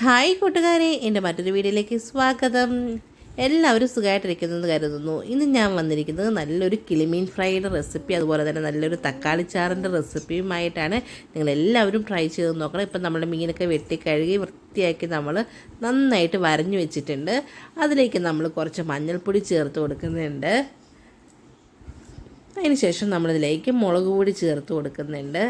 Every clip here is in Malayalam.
ഹായ് കൂട്ടുകാരെ എന്റെ മറ്റൊരു വീഡിയോയിലേക്ക് സ്വാഗതം. എല്ലാവരും സുഖമായിട്ടിരിക്കുന്നതെന്ന് കരുതുന്നു. ഇന്ന് ഞാൻ വന്നിരിക്കുന്നത് നല്ലൊരു കിളിമീൻ ഫ്രൈയുടെ റെസിപ്പി അതുപോലെ തന്നെ നല്ലൊരു തക്കാളി ചാറിന്റെ റെസിപ്പിയുമായിട്ടാണ് നിങ്ങൾ എല്ലാവരും ട്രൈ ചെയ്ത് നോക്കണം. ഇപ്പം നമ്മുടെ മീനൊക്കെ വെട്ടി കഴുകി വൃത്തിയാക്കി നമ്മൾ നന്നായിട്ട് വരഞ്ഞു വെച്ചിട്ടുണ്ട്. അതിലേക്ക് നമ്മൾ കുറച്ച് മഞ്ഞൾപ്പൊടി ചേർത്ത് കൊടുക്കുന്നുണ്ട്. അതിനുശേഷം നമ്മളിതിലേക്ക് മുളക് പൊടി ചേർത്ത് കൊടുക്കുന്നുണ്ട്.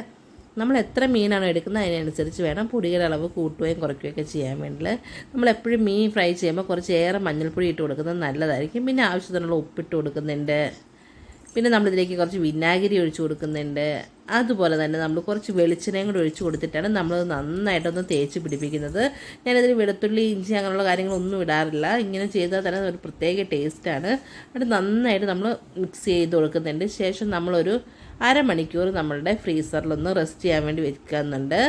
നമ്മൾ എത്ര മീനാണോ എടുക്കുന്നത് അതിനനുസരിച്ച് വേണം പൊടിയുടെ അളവ് കൂട്ടുകയും കുറയ്ക്കുകയൊക്കെ ചെയ്യാൻ വേണ്ടി നമ്മൾ എപ്പോഴും മീൻ ഫ്രൈ ചെയ്യുമ്പോൾ കുറച്ചേറെ മഞ്ഞൾപ്പൊടി ഇട്ട് കൊടുക്കുന്നത് നല്ലതായിരിക്കും. പിന്നെ ആവശ്യത്തിനുള്ള ഉപ്പിട്ട് കൊടുക്കുന്നുണ്ട്. പിന്നെ നമ്മളിതിലേക്ക് കുറച്ച് വിനാഗിരി ഒഴിച്ച് കൊടുക്കുന്നുണ്ട്. അതുപോലെ തന്നെ നമ്മൾ കുറച്ച് വെളിച്ചെണ്ണയും കൂടി ഒഴിച്ച് കൊടുത്തിട്ടാണ് നമ്മൾ നന്നായിട്ടൊന്ന് തേച്ച് പിടിപ്പിക്കുന്നത്. ഞാനിതിൽ വെളുത്തുള്ളി ഇഞ്ചി അങ്ങനെയുള്ള കാര്യങ്ങളൊന്നും ഇടാറില്ല. ഇങ്ങനെ ചെയ്താൽ തന്നെ ഒരു പ്രത്യേക ടേസ്റ്റാണ്. അത് നന്നായിട്ട് നമ്മൾ മിക്സ് ചെയ്ത് കൊടുക്കുന്നുണ്ട്. ശേഷം നമ്മളൊരു അരമണിക്കൂർ നമ്മളുടെ ഫ്രീസറിലൊന്ന് റെസ്റ്റ് ചെയ്യാൻ വേണ്ടി വെക്കുന്നുണ്ട്.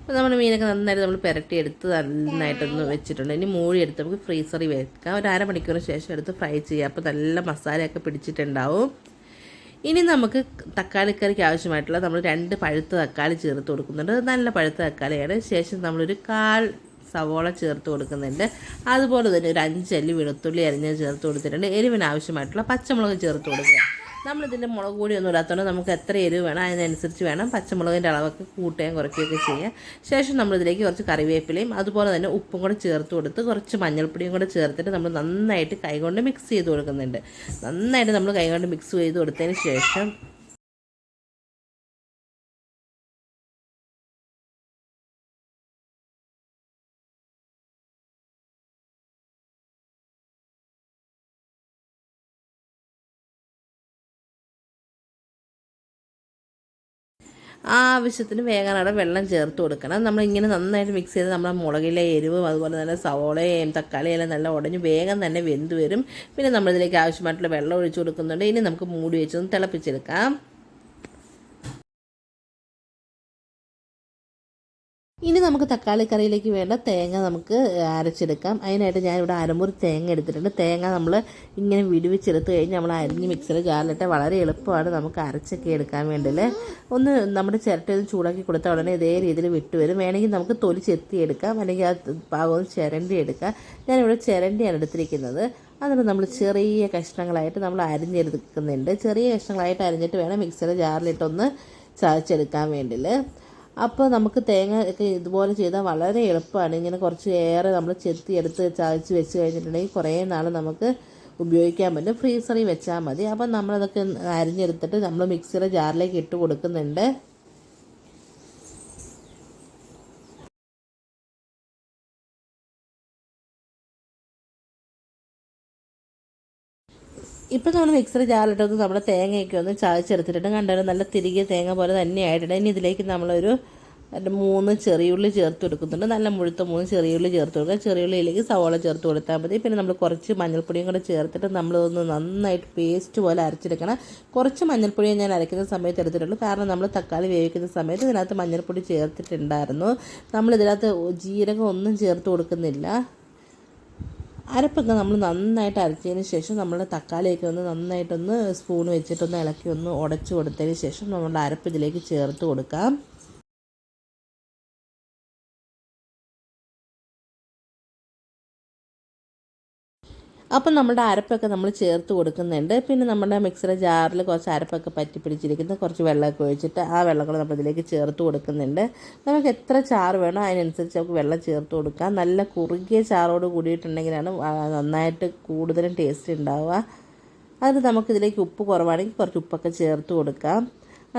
അപ്പോൾ നമ്മൾ മീനൊക്കെ നന്നായിട്ട് നമ്മൾ പുരട്ടിയെടുത്ത് നന്നായിട്ടൊന്ന് വെച്ചിട്ടുണ്ട്. ഇനി മൂടി എടുത്ത് നമുക്ക് ഫ്രീസറിൽ വെക്കാം. ഒരു അരമണിക്കൂറിന് ശേഷം എടുത്ത് ഫ്രൈ ചെയ്യാം. അപ്പോൾ നല്ല മസാലയൊക്കെ പിടിച്ചിട്ടുണ്ടാവും. ഇനി നമുക്ക് തക്കാളി കറിക്ക് ആവശ്യമായിട്ടുള്ള നമ്മൾ രണ്ട് പഴുത്ത തക്കാളി ചേർത്ത് കൊടുക്കുന്നുണ്ട്. നല്ല പഴുത്ത തക്കാളിയാണ്. ശേഷം നമ്മളൊരു കാൽ സവോള ചേർത്ത് കൊടുക്കുന്നുണ്ട്. അതുപോലെ തന്നെ ഒരു അഞ്ചല്ലി വെളുത്തുള്ളി അരിഞ്ഞ് ചേർത്ത് കൊടുത്തിട്ടുണ്ട്. എരിവിന് ആവശ്യമായിട്ടുള്ള പച്ചമുളക് ചേർത്ത് കൊടുക്കുക. നമ്മളിതിന്റെ മുളക് പൊടി ഒന്നും ഇടാത്തതുകൊണ്ട് നമുക്ക് എത്ര എരിവ് വേണം അതിനനുസരിച്ച് വേണം പച്ചമുളകിന്റെ അളവൊക്കെ കൂട്ടുകയും കുറയ്ക്കുകയൊക്കെ ചെയ്യുക ശേഷം നമ്മളിതിലേക്ക് കുറച്ച് കറിവേപ്പിലയും അതുപോലെ തന്നെ ഉപ്പും കൂടെ ചേർത്ത് കൊടുത്ത് കുറച്ച് മഞ്ഞൾപ്പൊടിയും കൂടെ ചേർത്തിട്ട് നമ്മൾ നന്നായിട്ട് കൈകൊണ്ട് മിക്സ് ചെയ്ത് കൊടുക്കുന്നുണ്ട്. നന്നായിട്ട് നമ്മൾ കൈകൊണ്ട് മിക്സ് ചെയ്ത് കൊടുത്തതിന് ശേഷം ആവശ്യത്തിന് വേകാനുള്ള വെള്ളം ചേർത്ത് കൊടുക്കണം. നമ്മളിങ്ങനെ നന്നായിട്ട് മിക്സ് ചെയ്ത് നമ്മുടെ മുളകിലെ എരിവും അതുപോലെ തന്നെ സവോളയും തക്കാളിയെല്ലാം നല്ല ഉടഞ്ഞ് വേഗം തന്നെ വെന്ത് വരും. പിന്നെ നമ്മളിതിലേക്ക് ആവശ്യമായിട്ടുള്ള വെള്ളം ഒഴിച്ചു കൊടുക്കുന്നുണ്ട്. ഇനി നമുക്ക് മൂടി വെച്ചൊന്ന് തിളപ്പിച്ചെടുക്കാം. ഇനി നമുക്ക് തക്കാളി കറിയിലേക്ക് വേണ്ട തേങ്ങ നമുക്ക് അരച്ചെടുക്കാം. അതിനായിട്ട് ഞാനിവിടെ അരമുറി തേങ്ങ എടുത്തിട്ടുണ്ട്. തേങ്ങ നമ്മൾ ഇങ്ങനെ വിടുവിച്ചെടുത്ത് കഴിഞ്ഞ് നമ്മൾ അരിഞ്ഞ് മിക്സർ ജാറിലിട്ട് വളരെ എളുപ്പമാണ് നമുക്ക് അരച്ചൊക്കെ എടുക്കാൻ വേണ്ടിയിൽ ഒന്ന് നമ്മുടെ ചിരട്ട ചൂടാക്കി കൊടുത്താൽ ഉടനെ ഇതേ രീതിയിൽ വിട്ട് വരും. വേണമെങ്കിൽ നമുക്ക് തൊലി ചെത്തിയെടുക്കാം അല്ലെങ്കിൽ ആ ഭാഗം ചിരണ്ടി എടുക്കാം. ഞാനിവിടെ ചിരണ്ടിയാണ് എടുത്തിരിക്കുന്നത്. അതിന് നമ്മൾ ചെറിയ കഷ്ണങ്ങളായിട്ട് നമ്മൾ അരിഞ്ഞെടുക്കുന്നുണ്ട്. ചെറിയ കഷ്ണങ്ങളായിട്ട് അരിഞ്ഞിട്ട് വേണം മിക്സർ ജാറിലിട്ടൊന്ന് ചതച്ചെടുക്കാൻ വേണ്ടിയിൽ അപ്പോൾ നമുക്ക് തേങ്ങ ഒക്കെ ഇതുപോലെ ചെയ്താൽ വളരെ എളുപ്പമാണ് ഇങ്ങനെ കുറച്ച് ഏറെ നമ്മൾ ചെത്തി എടുത്ത് ചതച്ച് വെച്ച് കഴിഞ്ഞിട്ടുണ്ടെങ്കിൽ കുറേ നാൾ നമുക്ക് ഉപയോഗിക്കാൻ പറ്റും. ഫ്രീസറിൽ വെച്ചാൽ മതി. അപ്പം നമ്മളതൊക്കെ അരിഞ്ഞെടുത്തിട്ട് നമ്മൾ മിക്സിയുടെ ജാറിലേക്ക് ഇട്ട് കൊടുക്കുന്നുണ്ട്. ഇപ്പം നമ്മൾ മിക്സർ ജാറിലിട്ടൊന്ന് നമ്മുടെ തേങ്ങയൊക്കെ ഒന്ന് ചായച്ചെടുത്തിട്ടുണ്ട് കണ്ടാലും നല്ല തിരികെ തേങ്ങ പോലെ തന്നെ ആയിട്ടുണ്ട്. ഇനി ഇതിലേക്ക് നമ്മളൊരു മൂന്ന് ചെറിയുള്ളി ചേർത്ത് കൊടുക്കുന്നുണ്ട്. നല്ല മുഴുത്ത മൂന്ന് ചെറിയുള്ളി ചേർത്ത് കൊടുക്കുക ചെറിയുള്ളിയിലേക്ക് സവോള ചേർത്ത് കൊടുത്താൽ മതി. പിന്നെ നമ്മൾ കുറച്ച് മഞ്ഞൾപ്പൊടിയും കൂടെ ചേർത്തിട്ട് നമ്മളൊന്ന് നന്നായിട്ട് പേസ്റ്റ് പോലെ അരച്ചെടുക്കണം. കുറച്ച് മഞ്ഞൾപ്പൊടി ഞാൻ അരയ്ക്കുന്ന സമയത്ത് എടുത്തിട്ടുള്ളൂ. കാരണം നമ്മൾ തക്കാളി വേവിക്കുന്ന സമയത്ത് ഇതിനകത്ത് മഞ്ഞൾപ്പൊടി ചേർത്തിട്ടുണ്ടായിരുന്നു. നമ്മളിതിനകത്ത് ജീരകം ഒന്നും ചേർത്ത് കൊടുക്കുന്നില്ല. അരപ്പൊക്കെ നമ്മൾ നന്നായിട്ട് അരച്ചതിന് ശേഷം നമ്മൾ തക്കാളിയൊക്കെ ഒന്ന് നന്നായിട്ടൊന്ന് സ്പൂൺ വെച്ചിട്ടൊന്ന് ഇളക്കി ഒന്ന് ഉടച്ചു കൊടുത്തതിന് ശേഷം നമ്മുടെ അരപ്പ് ഇതിലേക്ക് ചേർത്ത് കൊടുക്കാം. അപ്പം നമ്മുടെ അരപ്പൊക്കെ നമ്മൾ ചേർത്ത് കൊടുക്കുന്നുണ്ട്. പിന്നെ നമ്മുടെ മിക്സറ ജാറിൽ കുറച്ച് അരപ്പൊക്കെ പറ്റി പിടിച്ചിരിക്കുന്ന. കുറച്ച് വെള്ളമൊക്കെ ഒഴിച്ചിട്ട് ആ വെള്ളം കൂടെ നമ്മൾ ഇതിലേക്ക് ചേർത്ത് കൊടുക്കുന്നുണ്ട്. നമുക്ക് എത്ര ചാറ് വേണോ അതിനനുസരിച്ച് നമുക്ക് വെള്ളം ചേർത്ത് കൊടുക്കാം. നല്ല കുറുകിയ ചാറോട് കൂടിയിട്ടുണ്ടെങ്കിലാണ് നന്നായിട്ട് കൂടുതലും ടേസ്റ്റ് ഉണ്ടാവുക. അത് നമുക്കിതിലേക്ക് ഉപ്പ് കുറവാണെങ്കിൽ കുറച്ച് ഉപ്പൊക്കെ ചേർത്ത് കൊടുക്കാം.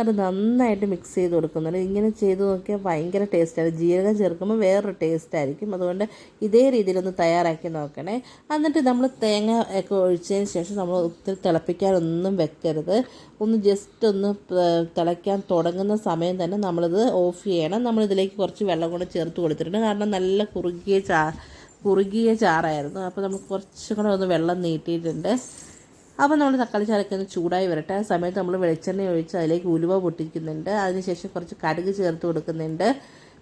അത് നന്നായിട്ട് മിക്സ് ചെയ്ത് കൊടുക്കുന്നുണ്ട് ഇങ്ങനെ ചെയ്ത് നോക്കിയാൽ ഭയങ്കര ടേസ്റ്റാണ് ജീരകം ചേർക്കുമ്പോൾ വേറൊരു ടേസ്റ്റ് ആയിരിക്കും. അതുകൊണ്ട് ഇതേ രീതിയിലൊന്ന് തയ്യാറാക്കി നോക്കണേ. എന്നിട്ട് നമ്മൾ തേങ്ങ ഒക്കെ ഒഴിച്ചതിന് ശേഷം നമ്മൾ ഒത്തിരി തിളപ്പിക്കാനൊന്നും വെക്കരുത്. ഒന്ന് ജസ്റ്റ് ഒന്ന് തിളയ്ക്കാൻ തുടങ്ങുന്ന സമയം തന്നെ നമ്മളിത് ഓഫ് ചെയ്യണം. നമ്മളിതിലേക്ക് കുറച്ച് വെള്ളം കൂടെ ചേർത്ത് കൊടുത്തിട്ടുണ്ട്. കാരണം നല്ല കുറുകിയ ചാ കുറുകിയ ചാറായിരുന്നു. അപ്പോൾ നമ്മൾ കുറച്ചും കൂടെ ഒന്ന് വെള്ളം നീട്ടിയിട്ടുണ്ട്. അപ്പോൾ നമ്മൾ തക്കാളി ചാറൊക്കെ ഒന്ന് ചൂടായി വരട്ടെ. ആ സമയത്ത് നമ്മൾ വെളിച്ചെണ്ണ ഒഴിച്ച് അതിലേക്ക് ഉലുവ പൊട്ടിക്കുന്നുണ്ട്. അതിനുശേഷം കുറച്ച് കടുക് ചേർത്ത് കൊടുക്കുന്നുണ്ട്.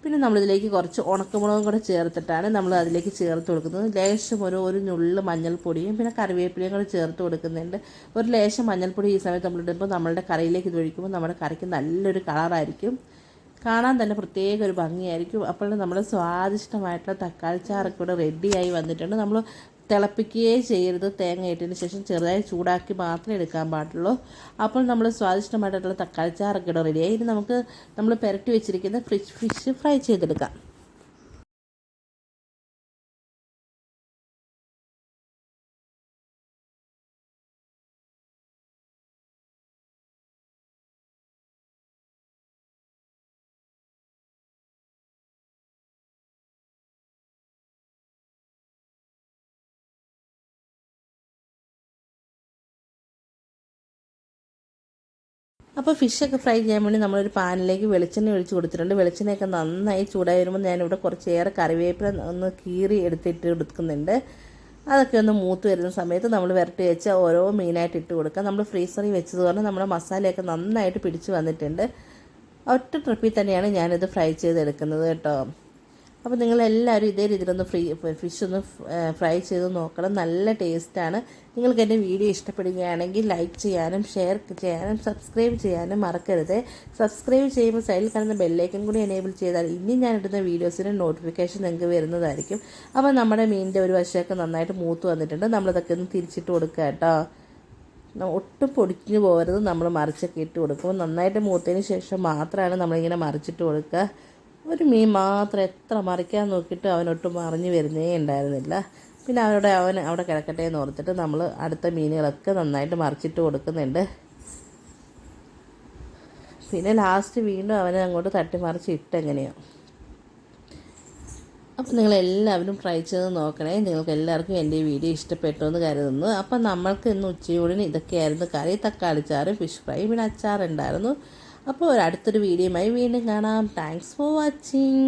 പിന്നെ നമ്മളിതിലേക്ക് കുറച്ച് ഉണക്കമുളകും കൂടെ ചേർത്തിട്ടാണ് നമ്മൾ അതിലേക്ക് ചേർത്ത് കൊടുക്കുന്നത്. ലേശം ഒരു ഒരു നുള്ള് മഞ്ഞൾപ്പൊടിയും പിന്നെ കറിവേപ്പിലയും കൂടെ ചേർത്ത് കൊടുക്കുന്നുണ്ട്. ഒരു ലേശം മഞ്ഞൾപ്പൊടി ഈ സമയത്ത് നമ്മളിടുമ്പോൾ നമ്മളുടെ കറിയിലേക്ക് ഇത് ഒഴിക്കുമ്പോൾ നമ്മുടെ കറിക്ക് നല്ലൊരു കളറായിരിക്കും. കാണാൻ തന്നെ പ്രത്യേക ഒരു ഭംഗിയായിരിക്കും. അപ്പോൾ നമ്മൾ സ്വാദിഷ്ടമായിട്ടുള്ള തക്കാളി ചാറൊക്കെ ഇവിടെ റെഡിയായി വന്നിട്ടുണ്ട്. നമ്മൾ തിളപ്പിക്കുകയേ ചെയ്യരുത്. തേങ്ങ ഇട്ടതിന് ശേഷം ചെറുതായി ചൂടാക്കി മാത്രമേ എടുക്കാൻ പാടുള്ളൂ. അപ്പോൾ നമ്മൾ സ്വാദിഷ്ടമായിട്ടുള്ള തക്കാളി ചാറൊക്കെ റെഡിയായി ഇനി നമുക്ക് നമ്മൾ പുരട്ടി വെച്ചിരിക്കുന്ന ഫ്രിഷ് ഫിഷ് ഫ്രൈ ചെയ്തെടുക്കാം. അപ്പോൾ ഫിഷൊക്കെ ഫ്രൈ ചെയ്യാൻ വേണ്ടി നമ്മളൊരു പാനിലേക്ക് വെളിച്ചെണ്ണ ഒഴിച്ച് കൊടുത്തിട്ടുണ്ട്. വെളിച്ചെണ്ണയൊക്കെ നന്നായി ചൂടായി വരുമ്പോൾ ഞാനിവിടെ കുറച്ചേറെ കറിവേപ്പില ഒന്ന് കീറി എടുത്തിട്ട് എടുക്കുന്നുണ്ട്. അതൊക്കെ ഒന്ന് മൂത്ത് വരുന്ന സമയത്ത് നമ്മൾ വരട്ടി വെച്ച ഓരോ മീനായിട്ട് ഇട്ട് കൊടുക്കുക. നമ്മൾ ഫ്രീസറിൽ വെച്ചത് പറഞ്ഞാൽ നമ്മുടെ മസാലയൊക്കെ നന്നായിട്ട് പിടിച്ച് വന്നിട്ടുണ്ട്. ഒറ്റ ട്രിപ്പിൽ തന്നെയാണ് ഞാനിത് ഫ്രൈ ചെയ്തെടുക്കുന്നത് കേട്ടോ. അപ്പോൾ നിങ്ങളെല്ലാവരും ഇതേ രീതിയിലൊന്ന് ഫ്രീ ഫിഷ് ഒന്ന് ഫ്രൈ ചെയ്ത് നോക്കണം. നല്ല ടേസ്റ്റാണ്. നിങ്ങൾക്ക് എന്റെ വീഡിയോ ഇഷ്ടപ്പെടുകയാണെങ്കിൽ ലൈക്ക് ചെയ്യാനും ഷെയർ ചെയ്യാനും സബ്സ്ക്രൈബ് ചെയ്യാനും മറക്കരുത്. സബ്സ്ക്രൈബ് ചെയ്യുമ്പോൾ സൈഡിൽ കാണുന്ന ബെല്ലൈക്കൻ കൂടി എനേബിൾ ചെയ്താൽ ഇനി ഞാൻ ഇടുന്ന വീഡിയോസിന് നോട്ടിഫിക്കേഷൻ നിങ്ങൾക്ക് വരുന്നതായിരിക്കും. അപ്പോൾ നമ്മുടെ മീനിന്റെ ഒരു വശമൊക്കെ നന്നായിട്ട് മൂത്ത് വന്നിട്ടുണ്ട്. നമ്മളതൊക്കെ ഒന്ന് തിരിച്ചിട്ട് കൊടുക്കുക കേട്ടോ. ഒട്ടും പൊടിഞ്ഞു പോകരുത്. നമ്മൾ മറിച്ചൊക്കെ ഇട്ട് കൊടുക്കും. നന്നായിട്ട് മൂത്തതിന് ശേഷം മാത്രമാണ് നമ്മളിങ്ങനെ മറിച്ചിട്ട് കൊടുക്കുക. ഒരു മീൻ മാത്രം എത്ര മറിക്കാൻ നോക്കിയിട്ട് അവനൊട്ടും മറിഞ്ഞു വരുന്നേ ഉണ്ടായിരുന്നില്ല. പിന്നെ അവനോട് അവൻ അവിടെ കിടക്കട്ടെ എന്ന് ഓർത്തിട്ട് നമ്മൾ അടുത്ത മീനുകളൊക്കെ നന്നായിട്ട് മറിച്ചിട്ട് കൊടുക്കുന്നുണ്ട്. പിന്നെ ലാസ്റ്റ് വീണ്ടും അവനെ അങ്ങോട്ട് തട്ടി മറിച്ച് ഇട്ടെങ്ങനെയാണ് അപ്പം നിങ്ങളെല്ലാവരും ട്രൈ ചെയ്ത് നോക്കണേ. നിങ്ങൾക്ക് എല്ലാവർക്കും എന്റെ വീഡിയോ ഇഷ്ടപ്പെട്ടു എന്ന് കരുതുന്നു. അപ്പം നമ്മൾക്ക് ഇന്ന് ഉച്ചയൂടിന് ഇതൊക്കെയായിരുന്നു കറി. തക്കാളിച്ചാറ് ഫിഷ് ഫ്രൈ പിന്നെ അച്ചാറുണ്ടായിരുന്നു. അപ്പോൾ അടുത്തൊരു വീഡിയോയുമായി വീണ്ടും കാണാം. Thanks for watching